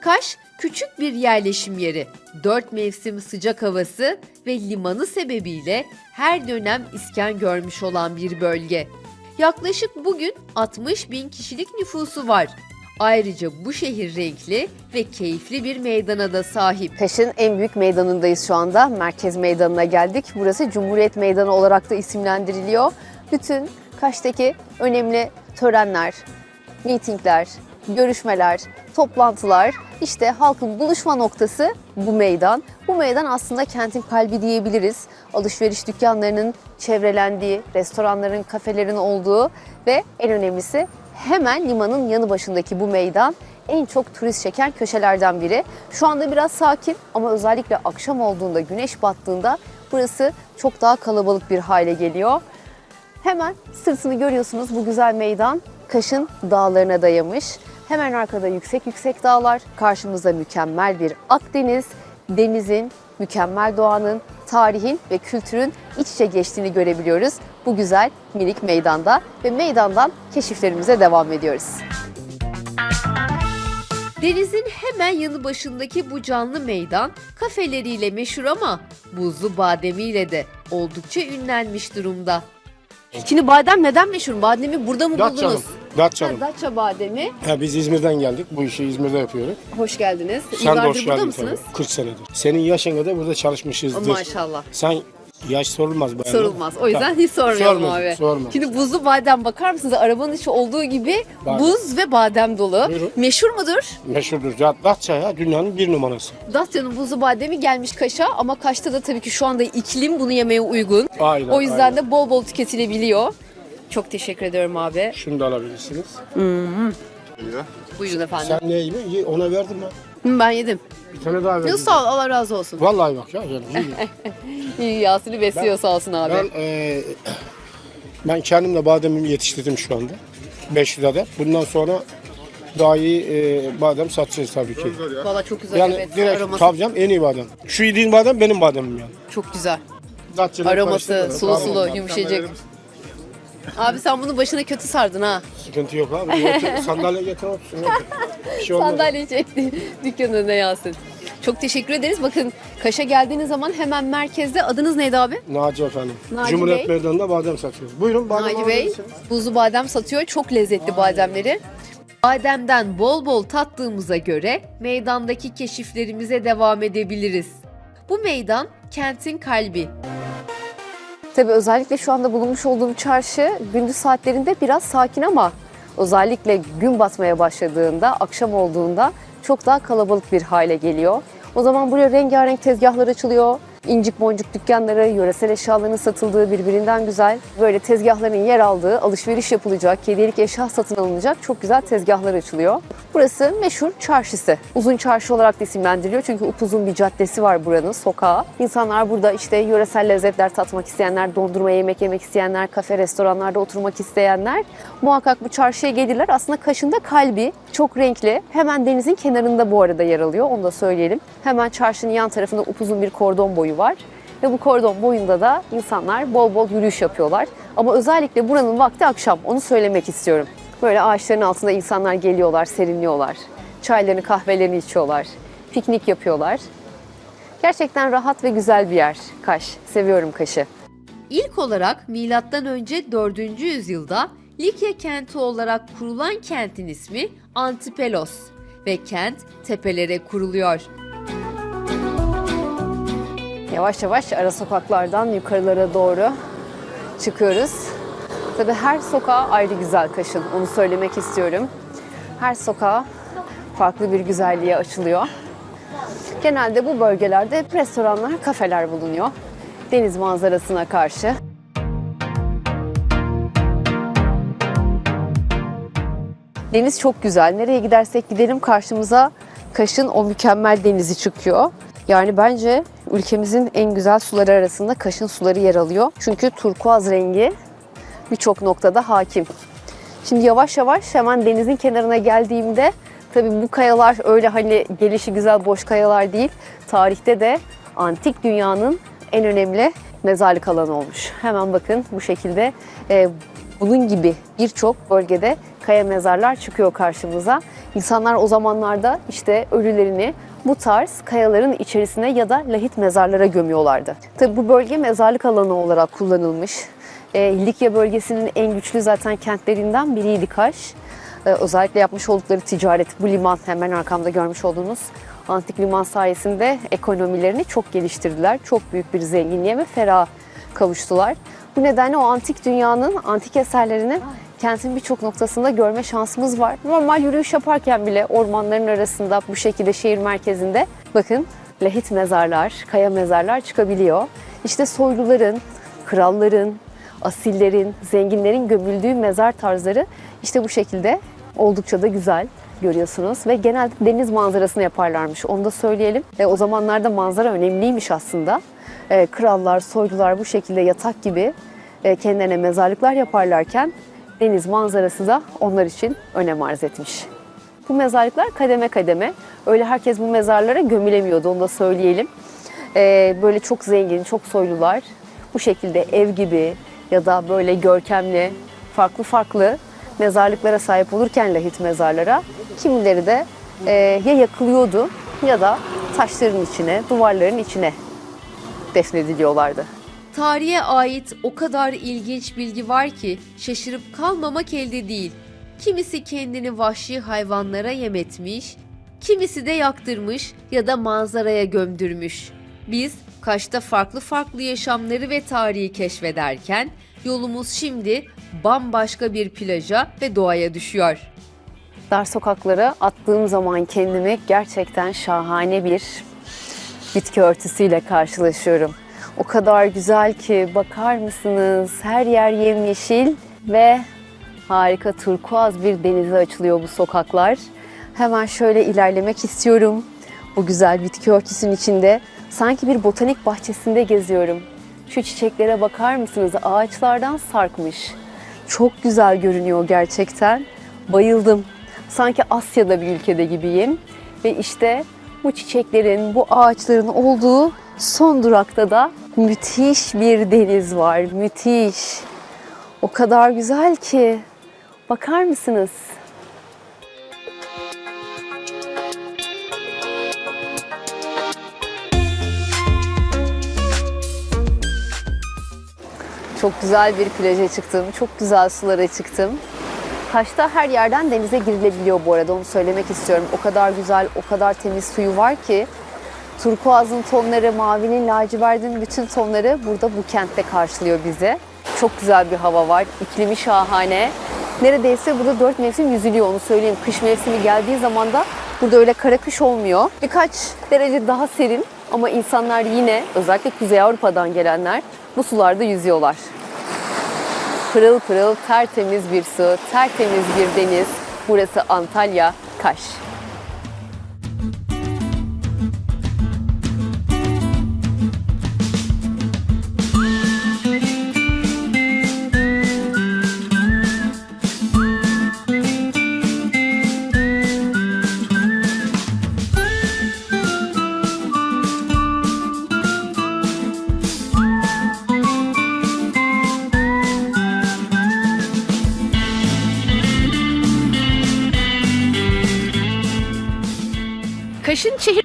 Kaş küçük bir yerleşim yeri. Dört mevsim sıcak havası ve limanı sebebiyle her dönem iskan görmüş olan bir bölge. Yaklaşık bugün 60 bin kişilik nüfusu var. Ayrıca bu şehir renkli ve keyifli bir meydana da sahip. Kaş'ın en büyük meydanındayız şu anda. Merkez Meydanı'na geldik. Burası Cumhuriyet Meydanı olarak da isimlendiriliyor. Bütün Kaş'taki önemli törenler, mitingler, görüşmeler, toplantılar, işte halkın buluşma noktası bu meydan. Bu meydan aslında kentin kalbi diyebiliriz. Alışveriş dükkanlarının çevrelendiği, restoranların, kafelerin olduğu ve en önemlisi hemen limanın yanı başındaki bu meydan en çok turist çeken köşelerden biri. Şu anda biraz sakin ama özellikle akşam olduğunda, güneş battığında burası çok daha kalabalık bir hale geliyor. Hemen sırtını görüyorsunuz bu güzel meydan Kaş'ın dağlarına dayamış. Hemen arkada yüksek yüksek dağlar, karşımızda mükemmel bir Akdeniz, denizin, mükemmel doğanın, tarihin ve kültürün iç içe geçtiğini görebiliyoruz bu güzel minik meydanda ve meydandan keşiflerimize devam ediyoruz. Denizin hemen yanı başındaki bu canlı meydan kafeleriyle meşhur ama buzlu bademiyle de oldukça ünlenmiş durumda. Şimdi badem neden meşhur? Bademi burada mı Datça'nın. buldunuz? Datça'nın. Ha, Datça bademi. Ha, biz İzmir'den geldik. Bu işi İzmir'de yapıyoruz. Hoş geldiniz. Sen de hoş burada geldin mısınız? tabii. 40 senedir. Senin yaşın kadar burada çalışmışızdır. Maşallah. Sen yaş sorulmaz. bayanlar. Sorulmaz. O yüzden hiç sormayalım Sormaz, abi. sormaz. Şimdi buzlu badem bakar mısınız? Arabanın içi olduğu gibi Badem. buz ve badem dolu. Buyurun. Meşhur mudur? Meşhurdur. Ya Datça ya dünyanın bir numarası. Datya'nın buzlu bademi gelmiş Kaş'a ama Kaş'ta da tabii ki şu anda iklim bunu yemeye uygun. Aynen, o yüzden aynen. de bol bol tüketilebiliyor. Çok teşekkür ediyorum abi. Şunu da alabilirsiniz. Buyurun efendim. Sen ne yiyorsun? Ye, Ona verdim ben. Hı, Ben yedim. Bir tane daha verdim. Yok sağ ol Allah razı olsun. Vallahi bak ya. Yani, iyi. İyi Yasin'i besliyor sağ olsun abi. ben, e, ben kendim de bademimi yetiştirdim şu anda. 500 adet. Bundan sonra daha iyi e, badem satacağız tabii ki. Valla çok güzel Yani evet. direkt Aroması tabii canım en iyi badem. Şu yediğin badem benim bademim yani. çok güzel. Datça'da Aroması karıştırma. sulu sulu tamam. Abi sen bunu başına kötü sardın ha. Sıkıntı yok abi. Otur, sandalye getir otursun. Bir şey olmaz. Sandalye çekti dükkanın önüne Yasin. Çok teşekkür ederiz. Bakın Kaş'a geldiğiniz zaman hemen merkezde adınız neydi abi? Naci efendim. Naci Cumhuriyet Bey. Meydanı'nda badem satıyoruz. Buyurun badem Naci Bey alabilirsiniz. buzlu badem satıyor. Çok lezzetli bademleri. Bademden bol bol tattığımıza göre meydandaki keşiflerimize devam edebiliriz. Bu meydan kentin kalbi. Tabii özellikle şu anda bulunmuş olduğum çarşı gündüz saatlerinde biraz sakin ama özellikle gün batmaya başladığında, akşam olduğunda çok daha kalabalık bir hale geliyor. O zaman buraya rengarenk tezgahlar açılıyor. İncik boncuk dükkanları, yöresel eşyaların satıldığı birbirinden güzel, böyle tezgahların yer aldığı, alışveriş yapılacak, hediyelik eşya satın alınacak çok güzel tezgahlar açılıyor. Burası meşhur çarşısı. Uzun çarşı olarak da isimlendiriliyor çünkü upuzun bir caddesi var buranın, sokağı. İnsanlar burada işte yöresel lezzetler tatmak isteyenler, dondurma yemek yemek isteyenler, kafe, restoranlarda oturmak isteyenler muhakkak bu çarşıya gelirler. Aslında Kaş'ın da kalbi çok renkli. Hemen denizin kenarında bu arada yer alıyor, onu da söyleyelim. Hemen çarşının yan tarafında upuzun bir kordon boyu var. Ve bu kordon boyunda da insanlar bol bol yürüyüş yapıyorlar. Ama özellikle buranın vakti akşam, onu söylemek istiyorum. Böyle ağaçların altında insanlar geliyorlar, serinliyorlar. Çaylarını, kahvelerini içiyorlar. Piknik yapıyorlar. Gerçekten rahat ve güzel bir yer Kaş. Seviyorum Kaş'ı. İlk olarak milattan önce 4. yüzyılda Likya kenti olarak kurulan kentin ismi Antipelos ve kent tepelere kuruluyor. Yavaş yavaş ara sokaklardan yukarılara doğru çıkıyoruz. Tabii her sokağa ayrı güzel Kaş'ın. Onu söylemek istiyorum. Her sokağa farklı bir güzelliğe açılıyor. Genelde bu bölgelerde hep restoranlar, kafeler bulunuyor. Deniz manzarasına karşı. Deniz çok güzel. Nereye gidersek gidelim karşımıza Kaş'ın o mükemmel denizi çıkıyor. Yani bence ülkemizin en güzel suları arasında Kaş'ın suları yer alıyor. Çünkü turkuaz rengi birçok noktada hakim. Şimdi yavaş yavaş hemen denizin kenarına geldiğimde tabii bu kayalar öyle hani gelişi güzel boş kayalar değil. Tarihte de antik dünyanın en önemli mezarlık alanı olmuş. Hemen bakın bu şekilde e, Bunun gibi birçok bölgede kaya mezarlar çıkıyor karşımıza. İnsanlar o zamanlarda işte ölülerini bu tarz kayaların içerisine ya da lahit mezarlara gömüyorlardı. Tabi bu bölge mezarlık alanı olarak kullanılmış. E, Likya bölgesinin en güçlü zaten kentlerinden biriydi Kaş. E, özellikle yapmış oldukları ticaret, bu liman hemen arkamda görmüş olduğunuz antik liman sayesinde ekonomilerini çok geliştirdiler. Çok büyük bir zenginliğe ve ferah kavuştular. Bu nedenle o antik dünyanın antik eserlerini kentin birçok noktasında görme şansımız var. Normal yürüyüş yaparken bile ormanların arasında bu şekilde şehir merkezinde bakın lahit mezarlar, kaya mezarlar çıkabiliyor. İşte soyluların, kralların, asillerin, zenginlerin gömüldüğü mezar tarzları işte bu şekilde oldukça da güzel görüyorsunuz ve genelde deniz manzarasını yaparlarmış. Onu da söyleyelim. E, o zamanlarda manzara önemliymiş aslında. E, krallar, soylular bu şekilde yatak gibi e, kendilerine mezarlıklar yaparlarken deniz manzarası da onlar için önem arz etmiş. Bu mezarlıklar kademe kademe. Öyle herkes bu mezarlara gömülemiyordu onu da söyleyelim. E, böyle çok zengin, çok soylular bu şekilde ev gibi ya da böyle görkemli, farklı farklı mezarlıklara sahip olurken lahit mezarlara kimileri de e, ya yakılıyordu ya da taşların içine, duvarların içine defnediliyorlardı. Tarihe ait o kadar ilginç bilgi var ki şaşırıp kalmamak elde değil. Kimisi kendini vahşi hayvanlara yem etmiş, kimisi de yaktırmış ya da manzaraya gömdürmüş. Biz Kaş'ta farklı farklı yaşamları ve tarihi keşfederken yolumuz şimdi bambaşka bir plaja ve doğaya düşüyor. Dar sokaklara attığım zaman kendimi gerçekten şahane bir bitki örtüsüyle karşılaşıyorum. O kadar güzel ki bakar mısınız? Her yer yemyeşil ve harika turkuaz bir denize açılıyor bu sokaklar. Hemen şöyle ilerlemek istiyorum. Bu güzel bitki örtüsünün içinde sanki bir botanik bahçesinde geziyorum. Şu çiçeklere bakar mısınız? Ağaçlardan sarkmış. Çok güzel görünüyor gerçekten. Bayıldım. Sanki Asya'da bir ülkede gibiyim. Ve işte bu çiçeklerin, bu ağaçların olduğu son durakta da müthiş bir deniz var. Müthiş. O kadar güzel ki. Bakar mısınız? Çok güzel bir plaja çıktım. Çok güzel sulara çıktım. Kaş'ta her yerden denize girilebiliyor bu arada onu söylemek istiyorum. O kadar güzel, o kadar temiz suyu var ki turkuazın tonları, mavinin, lacivertin bütün tonları burada bu kentte karşılıyor bizi. Çok güzel bir hava var, iklimi şahane. Neredeyse burada dört mevsim yüzülüyor onu söyleyeyim. Kış mevsimi geldiği zaman da burada öyle kara kış olmuyor. Birkaç derece daha serin ama insanlar yine özellikle Kuzey Avrupa'dan gelenler bu sularda yüzüyorlar. Pırıl pırıl tertemiz bir su, tertemiz bir deniz. Burası Antalya, Kaş.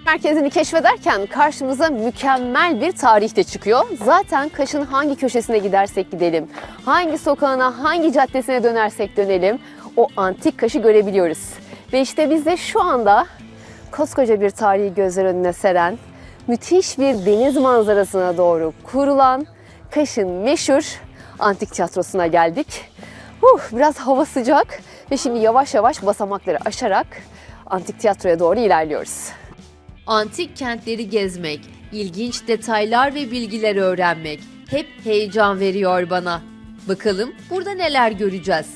Merkezini keşfederken karşımıza mükemmel bir tarih de çıkıyor. Zaten Kaş'ın hangi köşesine gidersek gidelim, hangi sokağına, hangi caddesine dönersek dönelim o antik Kaş'ı görebiliyoruz. Ve işte biz de şu anda koskoca bir tarihi gözler önüne seren, müthiş bir deniz manzarasına doğru kurulan Kaş'ın meşhur antik tiyatrosuna geldik. Huh, biraz hava sıcak ve şimdi yavaş yavaş basamakları aşarak antik tiyatroya doğru ilerliyoruz. Antik kentleri gezmek, ilginç detaylar ve bilgiler öğrenmek hep heyecan veriyor bana. Bakalım burada neler göreceğiz.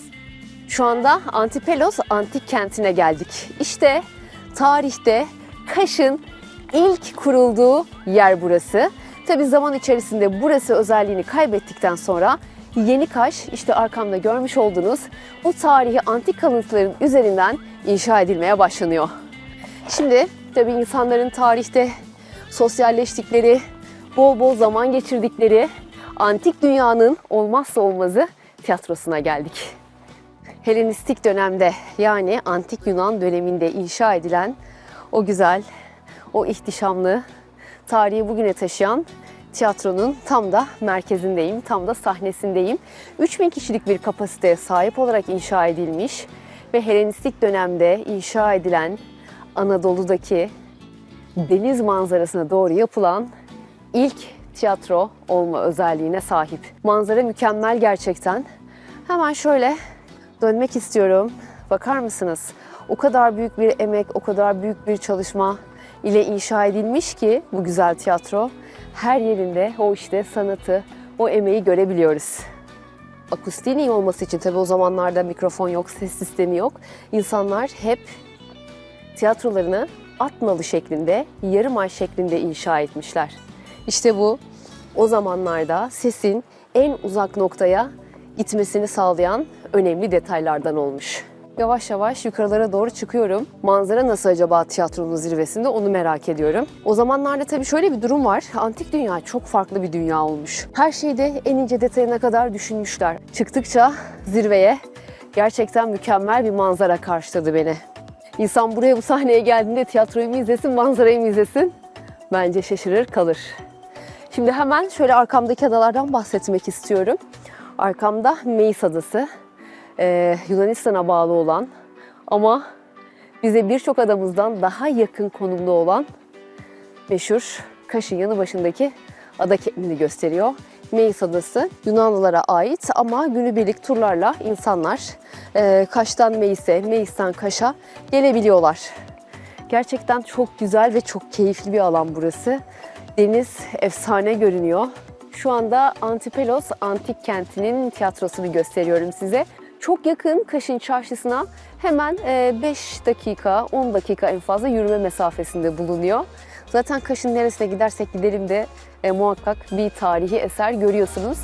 Şu anda Antipelos antik kentine geldik. İşte tarihte Kaş'ın ilk kurulduğu yer burası. Tabi zaman içerisinde burası özelliğini kaybettikten sonra Yeni Kaş işte arkamda görmüş olduğunuz bu tarihi antik kalıntıların üzerinden inşa edilmeye başlanıyor. Şimdi tabii insanların tarihte sosyalleştikleri, bol bol zaman geçirdikleri antik dünyanın olmazsa olmazı tiyatrosuna geldik. Helenistik dönemde yani antik Yunan döneminde inşa edilen o güzel, o ihtişamlı tarihi bugüne taşıyan tiyatronun tam da merkezindeyim, tam da sahnesindeyim. 3000 kişilik bir kapasiteye sahip olarak inşa edilmiş ve Helenistik dönemde inşa edilen Anadolu'daki deniz manzarasına doğru yapılan ilk tiyatro olma özelliğine sahip. Manzara mükemmel gerçekten. Hemen şöyle dönmek istiyorum. Bakar mısınız? O kadar büyük bir emek, o kadar büyük bir çalışma ile inşa edilmiş ki bu güzel tiyatro. Her yerinde o işte sanatı, o emeği görebiliyoruz. Akustiğin iyi olması için tabii o zamanlarda mikrofon yok, ses sistemi yok. İnsanlar hep tiyatrolarını at nalı şeklinde, yarım ay şeklinde inşa etmişler. İşte bu o zamanlarda sesin en uzak noktaya gitmesini sağlayan önemli detaylardan olmuş. Yavaş yavaş yukarılara doğru çıkıyorum. Manzara nasıl acaba tiyatronun zirvesinde onu merak ediyorum. O zamanlarda tabii şöyle bir durum var. Antik dünya çok farklı bir dünya olmuş. Her şeyi de en ince detayına kadar düşünmüşler. Çıktıkça zirveye gerçekten mükemmel bir manzara karşıladı beni. İnsan buraya bu sahneye geldiğinde tiyatroyu mu izlesin, manzarayı mı izlesin? Bence şaşırır kalır. Şimdi hemen şöyle arkamdaki adalardan bahsetmek istiyorum. Arkamda Meis Adası, Ee, Yunanistan'a bağlı olan ama bize birçok adamızdan daha yakın konumda olan meşhur Kaş'ın yanı başındaki ada kendini gösteriyor. Meis Adası Yunanlılara ait ama günübirlik turlarla insanlar e, Kaş'tan Meis'e, Meis'ten Kaş'a gelebiliyorlar. Gerçekten çok güzel ve çok keyifli bir alan burası. Deniz efsane görünüyor. Şu anda Antipelos Antik Kenti'nin tiyatrosunu gösteriyorum size. Çok yakın Kaş'ın çarşısına hemen 5 dakika, 10 dakika en fazla yürüme mesafesinde bulunuyor. Zaten Kaş'ın neresine gidersek gidelim de e, muhakkak bir tarihi eser görüyorsunuz.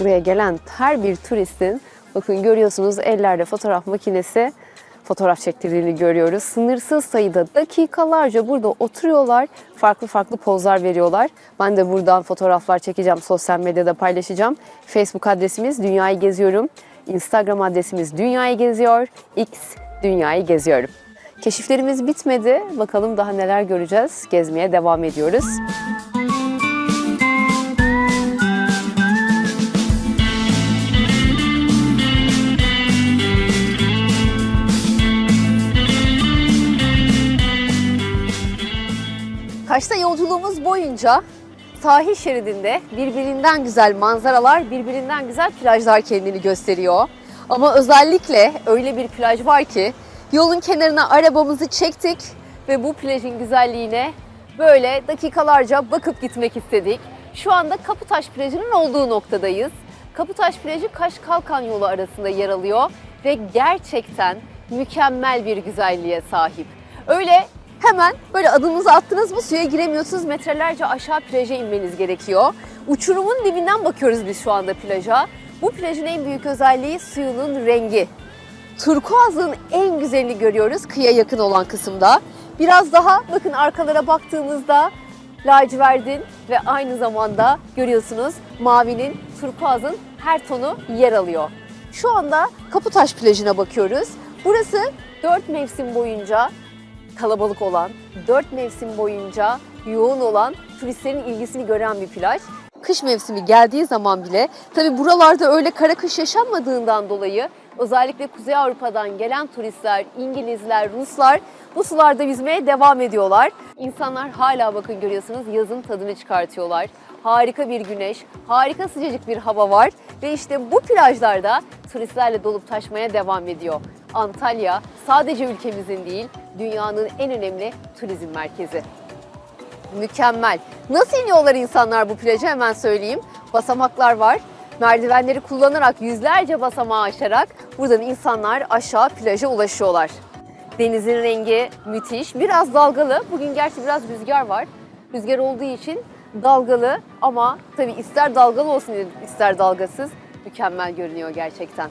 Buraya gelen her bir turistin bakın görüyorsunuz ellerde fotoğraf makinesi fotoğraf çektirdiğini görüyoruz. Sınırsız sayıda dakikalarca burada oturuyorlar. Farklı farklı pozlar veriyorlar. Ben de buradan fotoğraflar çekeceğim. Sosyal medyada paylaşacağım. Facebook adresimiz Dünyayı Geziyorum. Instagram adresimiz Dünyayı Geziyor. X Dünyayı Geziyorum. Keşiflerimiz bitmedi. Bakalım daha neler göreceğiz. Gezmeye devam ediyoruz. Kaş'ta yolculuğumuz boyunca sahil şeridinde birbirinden güzel manzaralar, birbirinden güzel plajlar kendini gösteriyor. Ama özellikle öyle bir plaj var ki yolun kenarına arabamızı çektik ve bu plajın güzelliğine böyle dakikalarca bakıp gitmek istedik. Şu anda Kaputaş plajının olduğu noktadayız. Kaputaş plajı Kaş Kalkan yolu arasında yer alıyor ve gerçekten mükemmel bir güzelliğe sahip. Öyle Hemen böyle adımınızı attınız mı suya giremiyorsunuz. Metrelerce aşağı plaja inmeniz gerekiyor. Uçurumun dibinden bakıyoruz biz şu anda plaja. Bu plajın en büyük özelliği suyunun rengi. Turkuazın en güzelini görüyoruz kıyıya yakın olan kısımda. Biraz daha bakın arkalara baktığımızda laciverdin ve aynı zamanda görüyorsunuz mavinin, turkuazın her tonu yer alıyor. Şu anda Kaputaş plajına bakıyoruz. Burası 4 mevsim boyunca kalabalık olan, 4 mevsim boyunca yoğun olan turistlerin ilgisini gören bir plaj. Kış mevsimi geldiği zaman bile tabi buralarda öyle kara kış yaşanmadığından dolayı özellikle Kuzey Avrupa'dan gelen turistler, İngilizler, Ruslar bu sularda yüzmeye devam ediyorlar. İnsanlar hala bakın görüyorsunuz yazın tadını çıkartıyorlar. Harika bir güneş, harika sıcacık bir hava var ve işte bu plajlarda turistlerle dolup taşmaya devam ediyor. Antalya sadece ülkemizin değil, dünyanın en önemli turizm merkezi. Mükemmel. Nasıl iniyorlar insanlar bu plaja hemen söyleyeyim. Basamaklar var. Merdivenleri kullanarak yüzlerce basamağı aşarak buradan insanlar aşağı plaja ulaşıyorlar. Denizin rengi müthiş. Biraz dalgalı. Bugün gerçi biraz rüzgar var. Rüzgar olduğu için dalgalı ama tabii ister dalgalı olsun ister dalgasız mükemmel görünüyor gerçekten.